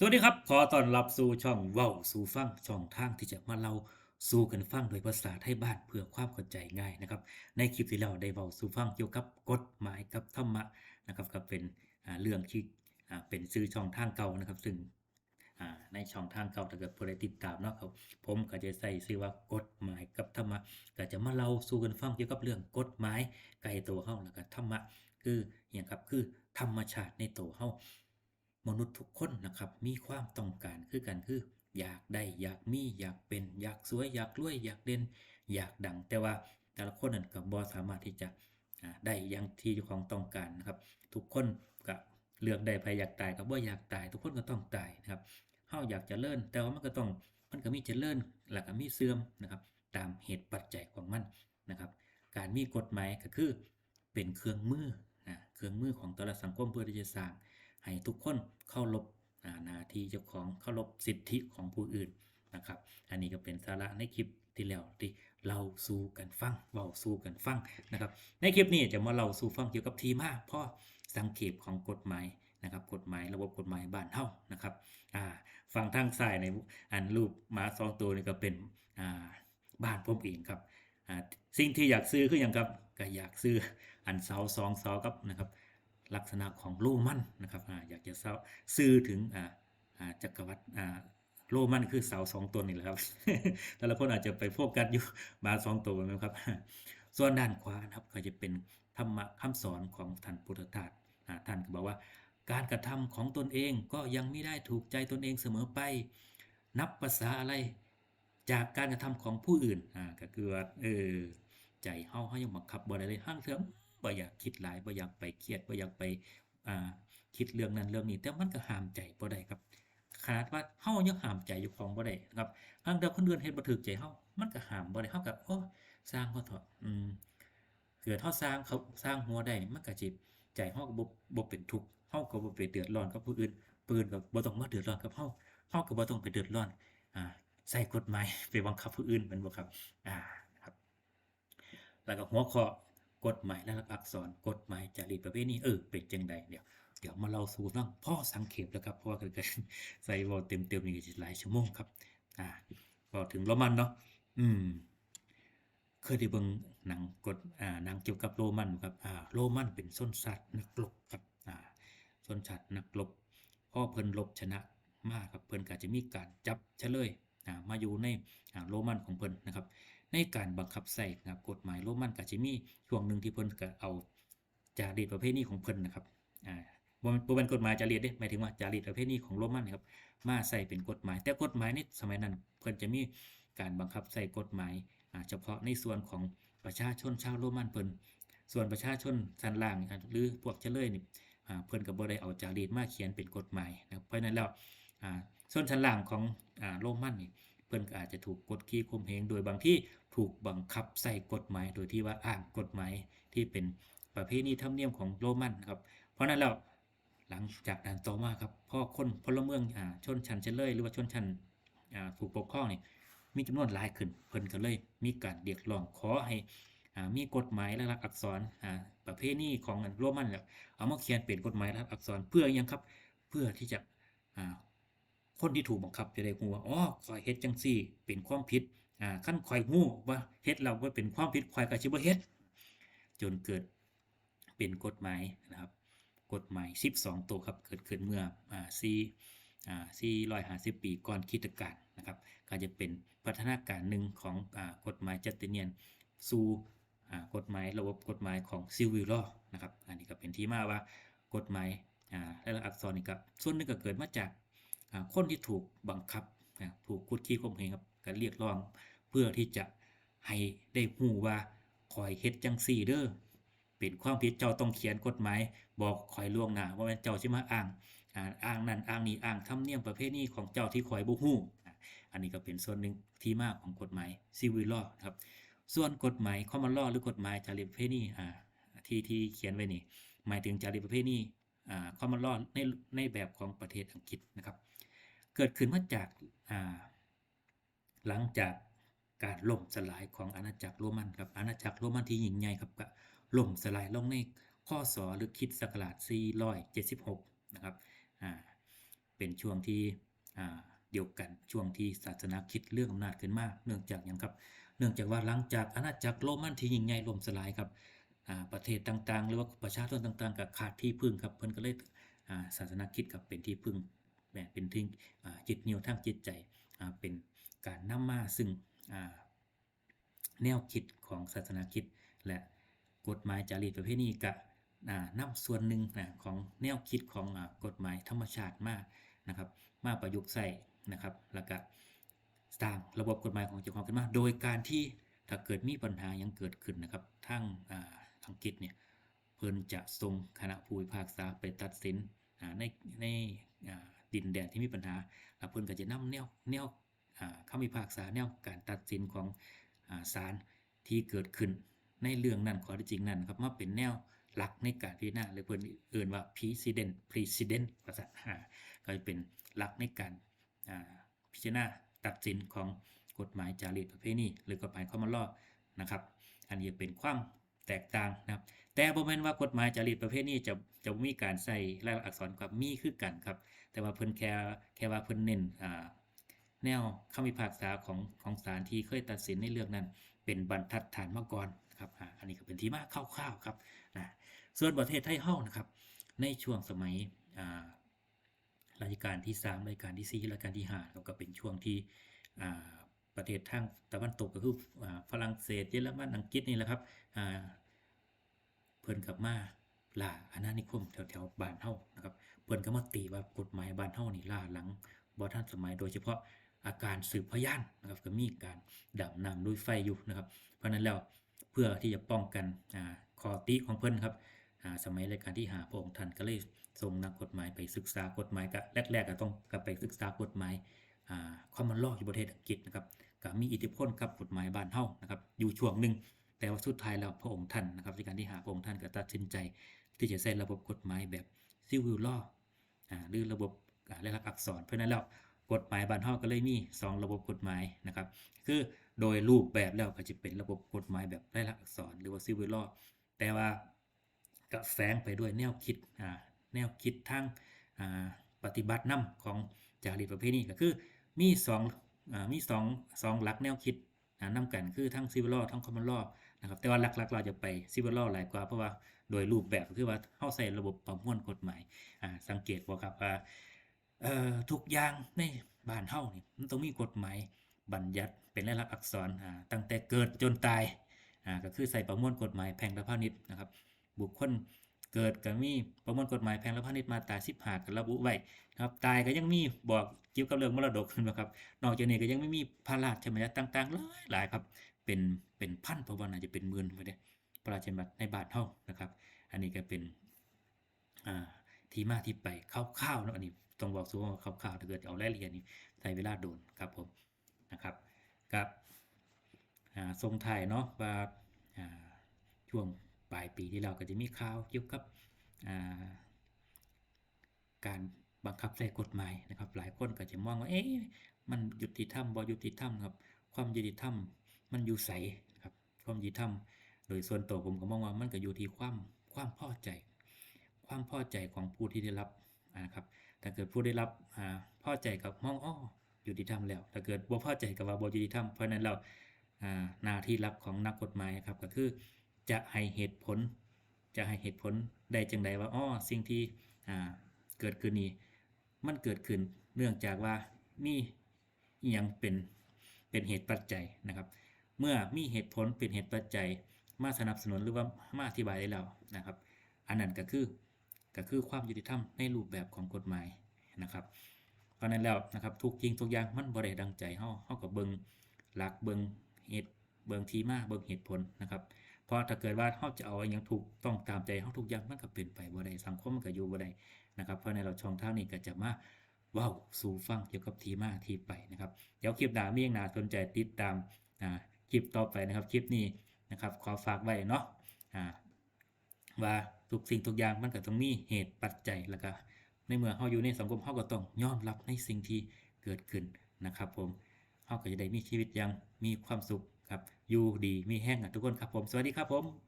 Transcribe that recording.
สวัสดีครับ ขอต้อนรับสู่ช่องเว้าสู่ฟังช่องทางที่จะมาเล่าสู่กันฟังโดยภาษาไทยบ้านเพื่อความเข้าใจง่ายนะครับ ในคลิปที่เราได้เว้าสู่ฟังเกี่ยวกับกฎหมายกับธรรมะนะครับก็เป็นเรื่องที่เป็นชื่อช่องทางเก่านะครับ ซึ่งในช่องทางเก่าถ้าเกิดผู้ใดติดตามเนาะครับผมก็จะใส่ชื่อว่ากฎหมายกับธรรมะก็จะมาเล่าสู่กันฟังเกี่ยวกับเรื่องกฎหมายไกลตัวเฮาแล้วก็ธรรมะคืออย่างครับคือธรรมชาติในตัวเฮา มนุษย์ทุกคนนะครับ มีความต้องการคือกันคือ อยากได้อยากมีอยากเป็น อยากสวย อยากรวย อยากเด่นอยากดัง แต่ว่าแต่ละคนนั้นก็บ่สามารถที่จะได้อย่างที่ของต้องการนะครับ ทุกคนก็เลือกได้ไผอยากตายก็บ่อยากตาย ทุกคนก็ต้องตายนะครับเฮาอยากจะเจริญแต่ว่ามันก็ต้องมันก็มีเจริญแล้วก็มีเสื่อมนะครับ ตามเหตุปัจจัยของมันนะครับ การมีกฎหมายก็คือเป็นเครื่องมือนะเครื่องมือของแต่ละสังคมเพื่อที่จะสร้าง ให้ทุกคนเคารพอ่าหน้าที่เจ้าของเคารพสิทธิของผู้อื่นนะครับ อันนี้ก็เป็นสาระในคลิปที่แล้วที่เราสู่กันฟังเว้าสู่กันฟังนะครับ ในคลิปนี้จะมาเล่าสู่ฟังเกี่ยวกับที่มาเพ่อสังเกตของกฎหมายนะครับกฎหมายระบบกฎหมายบ้านเฮานะครับอ่าฝั่งทางซ้ายในอันรูปหมาสองตัวนี่ก็เป็นอ่าบ้านผมเองครับอ่าสิ่งที่อยากซื้อคืออย่างครับก็อยากซื้ออันเสาสองเสาครับนะครับ ลักษณะของโลมันนะครับออยากจะซื่อถึงจักรวรรดิโลมันคือเสาสองตัวนี่แหละครับ แต่ละคนอาจจะไปโฟกัสอยู่มาสองตัวนะครับ ส่วนด้านขวานะครับก็จะเป็นธรรมะคำสอนของท่านพุทธทาสท่านก็บอกว่า การกระทำของตนเองก็ยังไม่ได้ถูกใจตนเองเสมอไป นับภาษาอะไรจากการกระทำของผู้อื่น อ่า ก็คือว่าเออ ใจเฮาเฮายังบังคับบ่ได้เลยห้างเถอะ บ่อยากคิดหลายบ่อยากไปเครียดบ่อยากไปอ่าคิดเรื่องนั้นเรื่องนี้ แต่มันก็ห้ามใจบ่ได้ครับขนาดว่าเฮายังห้ามใจอยู่ของบ่ได้นะครับห้างเดียวคนอื่นเฮ็ดบ่ถูกใจเฮามันก็ห้ามบ่ได้เฮาก็โอ้สร้างเขาเถอะอืมเกิดเฮาสร้างเขาสร้างหัวได้มันก็สิใจเฮาก็บ่บ่เป็นทุกข์เฮาก็บ่ไปเดือดร้อนกับผู้อื่นผู้อื่นก็บ่ต้องมาเดือดร้อนกับเฮาเฮาก็บ่ต้องไปเดือดร้อนอ่าใส่กฎหมายไปบังคับผู้อื่นแมันบ่ครับ อ่าครับ แล้วก็หัวข้อ กฎหมายและลักข์อักษรกฎหมายจารีตประเพณีเออเป็นจังใดเดี๋ยวเดี๋ยวมาเล่าสู่ฟังพ่อสังเขปแล้วครับเพราะว่าเกิดใส่เว้าเต็มๆนี่ก็หลายชั่วโมงครับอ่าพอถึงโรมันเนาะอืมเคยได้เบิ่งหนังกฎอ่าหนังเกี่ยวกับโรมันครับอ่าโรมันเป็นชนชาตินักรบครับอ่าชนชาตินักรบพ่อเพิ่นรบชนะมากครับเพิ่นก็จะมีการจับเฉลยอ่ามาอยู่ในอ่าโรมันของเพิ่นนะครับ ในการบังคับใช้นะครับกฎหมายโรมันก็จะมีช่วงหนึ่งที่เพิ่นก็เอาจารีตประเพณีของเพิ่นนะครับอ่าบ่แม่นกฎหมายจารีตเด้หมายถึงว่าจารีตประเพณีของโรมันนะครับมาใส่เป็นกฎหมาย แต่กฎหมายในสมัยนั้น เพิ่นจะมีการบังคับใส่กฎหมายอ่าเฉพาะในส่วนของประชาชนชาวโรมันเพิ่นส่วนประชาชนชั้นล่างหรือพวกเฉลยนี่อ่าเพิ่นก็บ่ได้เอาจารีตมาเขียนเป็นกฎหมายนะเพราะนั้นแล้วอ่าชนชั้นล่างของอ่าโรมันนี่ เพิ่นก็อาจจะถูกกดขี่ข่มเหงโดยบางที่ถูกบังคับใส่กฎหมาย โดยที่ว่าอ้างกฎหมายที่เป็นประเพณีธรรมเนียมของโรมันครับ เพราะนั้นแล้วหลังจากนั้นต่อมาครับพ่อคนพลเมืองอ่าชนชั้นเฉลยหรือว่าชนชั้นอ่าถูกปกครองนี่มีจำนวนหลายขึ้นเพิ่นก็เลย มีการเรียกร้องขอให้มีกฎหมายและลักอักษรประเพณีของโรมันแล้วเอามาเขียนเป็นกฎหมายและอักษรเพื่อหยังครับ เพื่อที่จะ คนที่ถูกบังคับจะได้รู้ว่าอ๋อข่อยเฮ็ดจังซี่ เป็นความผิดอ่าคันข่อยฮู้ว่าเฮ็ดแล้วว่าเป็นความผิดข่อยก็สิบเฮ็ดจนเกิดเป็นกฎหมายนะครับ กฎหมาย 12 ตัวครับเกิดขึ้นเมื่ออ่า4อ่า450ปีก่อนคริสตกาลนะครับก็จะเป็นพัฒนาการหนึ่งของอ่ากฎหมายจัตติเนียนสู่อ่ากฎหมายระบบกฎหมายของซิวิลลอนะครับ อันนี้ก็เป็นที่มาว่ากฎหมายอ่าและอักษรนี่ก็ส่วนหนึงก็เกิดมาจาก คนที่ถูกบังคับนะถูกคุดขี้ข่มเหงครับก็เรียกร้องเพื่อที่จะให้ได้ฮู้ว่าคอยเฮ็ดจังซี่เด้อเป็นความผิดเจ้าต้องเขียนกฎหมาย บอกคอยล่วงหน้าว่าแม่นเจ้าสิมาอ้างอ่าอ้างนั่นอ้างนี่อ้างธรรมเนียมประเพณีของเจ้าที่คอยบ่ฮู้อันนี้ก็เป็นส่วนหนึ่งที่มากของกฎหมายซิวิลลอครับ ส่วนกฎหมายคอมมอนลอหรือกฎหมายจารีประเพณีอ่าที่ที่เขียนไว้นี่หมายถึงจารีประเพณีอ่าคอมมอนลอในในแบบของประเทศอังกฤษนะครับ เกิดขึ้นมาจากาหลังจากการล่มสลายของอาณาจักรโรมันครับอาณาจักรโรมันที่ยิ่งใหญ่ครับก็ล่มสลายลงในข้อศหรือคิดศักราช476 นะครับเป็นช่วงที่เดียวกันช่วงที่ศาสนาคิดเรื่องอำนาจขึ้นมาก เนื่องจากหยังครับ เนื่องจากว่าหลังจากอาณาจักรโรมันที่ยิ่งใหญ่ล่มสลายครับประเทศต่างๆ หรือว่าประชาชนต่างๆก็ขาดที่พึ่งครับเพิ่นก็เลยศาสนาคิดกับเป็นที่พึ่ง แหม่เป็นที่อ่าจิตเหนี่ยวทางจิตใจเป็นการนำมาซึ่งแนวคิดของศาสนาคิดและกฎหมายจารีตประเพณีก็อ่านำส่วนหนึ่งนะของแนวคิดของอกฎหมายธรรมชาติมานะครับมาประยุกต์ใส่นะครับแล้วก็สร้างระบบกฎหมายของเจ้าของขึ้นมา โดยการที่ถ้าเกิดมีปัญหายังเกิดขึ้นนะครับทางอังกฤษเนี่ยเพิ่นจะส่งคณะผู้พิพากษาไปตัดสินในใน ดินแดนที่มีปัญหาแล้วเพิ่นก็จะนำแนวแนวอ่าคำพิพากษาแนวการตัดสินของศาลที่เกิดขึ้นในเรื่องนั้นข้อเท็จจริงนั้นครับมาเป็นแนวหลักในการพิจารณาหรือเพิ่นเอื่นว่า precedent precedent ภาษาอ่าก็จะเป็นหลักในการพิจารณาตัดสินของกฎหมายจารีตประเพณีหรือกฎหมายคอมมอนลอนะครับ อันนี้เป็นความแตกต่างนะครับ แต่บ่แม่นว่ากฎหมายจารีตประเพณีจะจะมีการใส่รายลักษณ์อักษรกับมีคือกันครับ แต่ว่าเพิ่นแค่แค่ว่าเพิ่นเน้นอ่าแนวคำพิพากษาของของศาลที่เคยตัดสินในเรื่องนั้น เป็นบรรทัดฐานมาก่อนครับอันนี้ก็เป็นที่มาคร่าวๆครับนะส่วนประเทศไทยเฮานะครับ ในช่วงสมัยอ่ารัชกาลที่3รัชกาลที่4รัชกาลที่5ครับก็เป็นช่วงที่อ่าประเทศทางตะวันตกก็คืออ่าฝรั่งเศสเยอรมันอังกฤษนี่แหละครับอ่า พิ่นกลับมาล่าอาณานิคมแถวๆบ้านเฮานะครับเพิ่นก็มาตีว่ากฎหมายบ้านเฮานี่ล้าหลังบ่ทันสมัยโดยเฉพาะอาการสืบพยานนะครับก็มีการดำน้ำลุยไฟอยู่นะครับ เพราะนั้นแล้วเพื่อที่จะป้องกันอ่าข้อติของเพิ่นครับอ่าสมัยรายการที่หาพระองค์ท่านก็เลยส่งนักกฎหมายไปศึกษากฎหมายก็แรกๆก็ต้องกลับไปศึกษากฎหมายอ่าคอมมอนลออยู่ประเทศอังกฤษนะครับก็มีอิทธิพลกับกฎหมายบ้านเฮานะครับอยู่ช่วงหนึ่ง แต่ว่าสุดท้ายแล้วพระองค์ท่านนะครับรายการที่หาพระองค์ท่านก็ตัดสินใจ ที่จะใช้ระบบกฎหมายแบบ civil law อ่าหรือระบบลายลักษณ์อักษร เพราะนั้นแล้วกฎหมายบ้านเฮาก็เลยมีสองระบบกฎหมายนะครับ คือโดยรูปแบบแล้วก็จะเป็นระบบกฎหมายแบบลายลักษณ์อักษร หรือว่า civil law แต่ว่าก็แฝงไปด้วยแนวคิดแนวคิดทางปฏิบัตินำของจารีตประเพณีก็คือมีสองมีสองสองหลักแนวคิดอ่านำกันคือทั้งซิวิลลอทั้งคอมมอนลอ นะครับแต่ว่าหลักๆ เราจะไปซิวิลลหลายกว่าเพราะว่าโดยรูปแบบก็คือว่าเข้าใส่ระบบประมวลกฎหมายอ่าสังเกตบ่ครับว่าเอ่อทุกอย่างในบ้านเฮานี่มันต้องมีกฎหมายบัญญัติเป็นลายลักษณ์อักษรอ่าตั้งแต่เกิดจนตายอ่าก็คือใส่ประมวลกฎหมายแพ่งและพาณิชย์นะครับ บุคคลเกิดก็มีประมวลกฎหมายแพ่งและพาณิชย์มาตรา15ก็ระบุไว้นะครับตายก็ยังมีบอกเกี่ยวกับเรื่องมรดกนะครับนอกจากนี้ก็ยังไม่มีพระราชบัญญัติต่างๆหลายหลายครับ เป็นเป็นพันเพราะว่าน่าจะเป็นหมื่นไปเด้พระราชบัญญัติในบาทเท่านะครับ อันนี้ก็เป็นที่มาที่ไปคร่าวๆนาะอันนี้ต้องบอกสูว่าคร่าวๆถ้าเกิดเอารายละเอียดนี่ใช้เวลาโดนครับผมนะครับกับทรงไทยเนาะว่าช่วงปลายปีที่แล้วก็จะมีข่าวเกี่ยวกับการบังคับใช้กฎหมายนะครับ หลายคนก็จะมองว่าเอ๊ะมันยุติธรรมบ่ยุติธรรมครับ ความยุติธรรม มันอยู่ใสครับความยุติธรรมโดยส่วนตัวผมก็มองว่ามันก็อยู่ที่ความความพอใจ ความพอใจของผู้ที่ได้รับอ่าครับถ้าเกิดผู้ได้รับอ่าพอใจกับมองอ้อยุติธรรมแล้วถ้าเกิดบ่พอใจกับว่าบ่ยุติธรรมเพราะนั้นเราหน้าที่รับของนักกฎหมายครับก็คือจะให้เหตุผล จะให้เหตุผลได้จังใดว่าอ้อสิ่งที่เกิดขึ้นนี้มันเกิดขึ้นเนื่องจากว่ามีอหยังเป็นเป็นเหตุปัจจัยนะครับ เมื่อมีเหตุผลเป็นเหตุปัจจัย มาสนับสนุนหรือว่ามาอธิบายได้แล้วนะครับ อันนั้นก็คือก็คือความยุติธรรมในรูปแบบของกฎหมายนะครับเพราะนั้นแล้วนะครับทุกจริงทุกอย่างมันบ่ได้ดังใจเฮาเฮาก็เบิงหลักเบิงเหตุเบิงทีมาเบิงเหตุผลนะครับเพราะถ้าเกิดว่าเขาจะเอาอย่างถูกต้องตามใจเขาทุกอย่างมันก็เป็นไปบ่ได้สังคมมันก็อยู่บ่ได้นะครับ เพราะในเราช่องทางนี้ก็จะมาว้าวสู่ฟังเกี่ยวกับทีมาทีไปนะครับเดี๋ยวคลิปหน้ามีอย่างน่าสนใจติดตามอ่า คลิปต่อไปนะครับคลิปนี้นะครับ ขอฝากไว้เนาะว่าทุกสิ่งทุกอย่างมันก็ต้องมีเหตุปัจจัยแล้วก็ในเมื่อเฮาอยู่ในสังคมเฮาก็ต้องยอมรับในสิ่งที่เกิดขึ้นนะครับผมเฮาก็จะได้มีชีวิตยังมีความสุขครับอยู่ดีมีแห้งอะทุกคนครับผม สวัสดีครับผม